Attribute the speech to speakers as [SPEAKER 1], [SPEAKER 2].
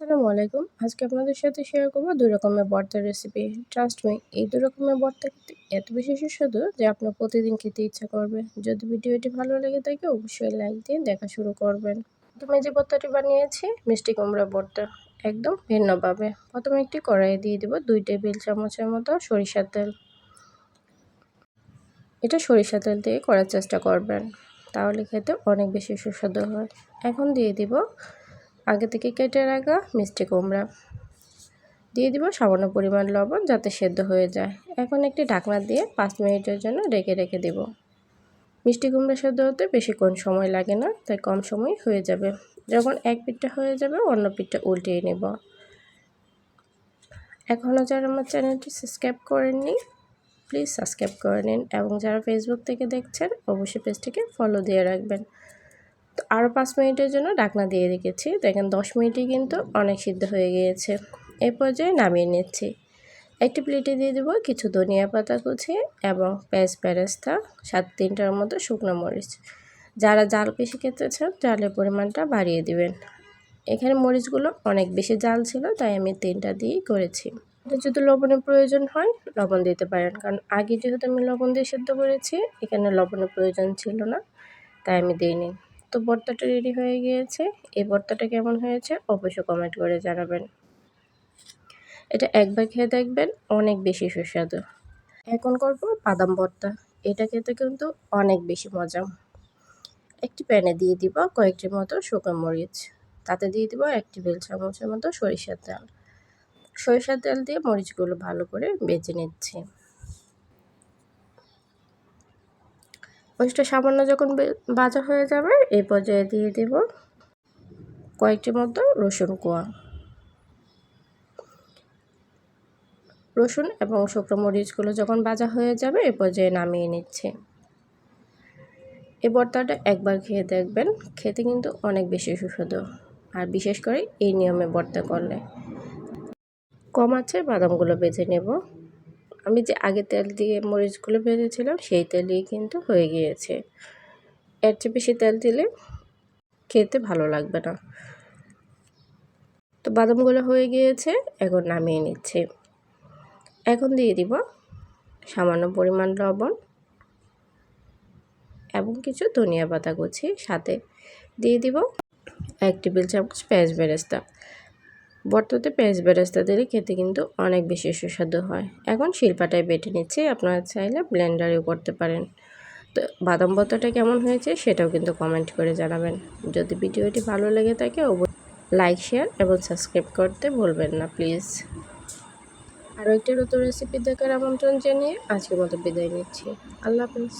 [SPEAKER 1] আসসালামু আলাইকুম। আজকে আপনাদের সাথে শেয়ার করব দুই রকমের ভর্তার রেসিপি ট্রাস্ট মি এই দুই রকমের ভর্তা খেতে এত বেশি সুস্বাদু যে আপনার প্রতিদিন খেতে ইচ্ছা করবে। যদি ভিডিওটি ভালো লেগে থাকে, অবশ্যই লাইক দিয়ে দেখা শুরু করবেন। প্রথমে যে ভর্তাটি বানিয়েছি, মিষ্টি কুমড়া ভর্তা। একদম ভিন্নভাবে। প্রথমে একটি কড়াইয়ে দিয়ে দেবো দুই টেবিল চামচের মতো সরিষার তেল। এটা সরিষা তেল দিয়ে করার চেষ্টা করবেন। তাহলে খেতে অনেক বেশি সুস্বাদু হয়। এখন দিয়ে দিব আগে থেকে কেটে রাখা মিষ্টি কুমড়া। দিয়ে দিব সামান্য পরিমাণ লবণ যাতে সেদ্ধ হয়ে যায়। এখন একটি ঢাকনা দিয়ে পাঁচ মিনিটের জন্য রেখে রেখে দেব। মিষ্টি কুমড়া সেদ্ধ হতে বেশিক্ষণ সময় লাগে না, তাই কম সময় হয়ে যাবে। যখন এক পিঠটা হয়ে যাবে, অন্য পিঠটা উল্টিয়ে নেব। এখনও যারা আমার চ্যানেলটি সাবস্ক্রাইব করেননি প্লিজ সাবস্ক্রাইব করে নিন এবং যারা ফেসবুক থেকে দেখছেন, অবশ্যই পেজটিকে ফলো দিয়ে রাখবেন। তো আরও পাঁচ মিনিটের জন্য ডাকনা দিয়ে রেখেছি। দেখেন দশ মিনিটই কিন্তু অনেক সিদ্ধ হয়ে গিয়েছে। এই পর্যায়ে নামিয়ে নিচ্ছি। একটি প্লেটে দিয়ে দেবো কিছু ধনিয়া পাতা কুচি এবং পেঁয়াজ প্যারেস্তা সাত তিনটার মতো শুকনো মরিচ। যারা জাল বেশি খেতে চান, জালের পরিমাণটা বাড়িয়ে দিবেন। এখানে মরিচগুলো অনেক বেশি জাল ছিল, তাই আমি তিনটা দিয়েই করেছি। যদি লবণের প্রয়োজন হয়, লবণ দিতে পারেন। কারণ আগে যেহেতু আমি লবণ দিয়ে সেদ্ধ করেছি, এখানে লবণের প্রয়োজন ছিল না, তাই আমি দিইনি। তো ভর্তাটা রেডি হয়ে গিয়েছে। এই ভর্তাটা কেমন হয়েছে, অবশ্যই কমেন্ট করে জানাবেন। এটা একবার খেয়ে দেখবেন, অনেক বেশি সুস্বাদু। এখন করব বাদাম ভর্তা এটা খেতে কিন্তু অনেক বেশি মজা। একটি প্যানে দিয়ে দিব কয়েকটি মতো শুকনো মরিচ। তাতে দিয়ে দিব এক টেবিল চামচের মতো সরিষার তেল। সরিষার তেল দিয়ে মরিচগুলো ভালো করে বেজে নিচ্ছি। মরিচটা সামান্য যখন বাজা হয়ে যাবে এই পর্যায়ে দিয়ে দেব কয়েকটি মতো রসুন কোয়া। রসুন এবং শুকনো মরিচগুলো যখন বাজা হয়ে যাবে, এ পর্যায়ে নামিয়ে নিচ্ছে। এই ভর্তাটা একবার খেয়ে দেখবেন, খেতে কিন্তু অনেক বেশি সুস্বাদু। আর বিশেষ করে এই নিয়মে ভর্তা করলে। কম আছে, বাদামগুলো বেজে নেব। আমি যে আগে তেল দিয়ে মরিচগুলো ভেজেছিলাম, সেই তেলেই কিন্তু হয়ে গিয়েছে। এর চেয়ে বেশি তেল দিলে খেতে ভালো লাগবে না। তো বাদামগুলো হয়ে গিয়েছে, এখন নামিয়ে নিচ্ছে। এখন দিয়ে দিব সামান্য পরিমাণ লবণ এবং কিছু ধনিয়া পাতা কুচি। সাথে দিয়ে দিব এক টেবিল চামচ পেঁয়াজ বেরেস্তা। বর্ততে পেঁয়াজ বেরেস্তা দিলে খেতে কিন্তু অনেক বেশি সুস্বাদু হয়। এখন শিল্পাটায় বেটে নিচ্ছি, আপনারা চাইলে ব্লেন্ডারেও করতে পারেন। তো বাদাম বর্তাটা কেমন হয়েছে সেটাও কিন্তু কমেন্ট করে জানাবেন। যদি ভিডিওটি ভালো লেগে থাকে লাইক শেয়ার এবং সাবস্ক্রাইব করতে ভুলবেন না প্লিজ আরও একটি নতুন রেসিপি দেখার আমন্ত্রণ জানিয়ে আজকের মতো বিদায় নিচ্ছি। আল্লাহ হাফিজ।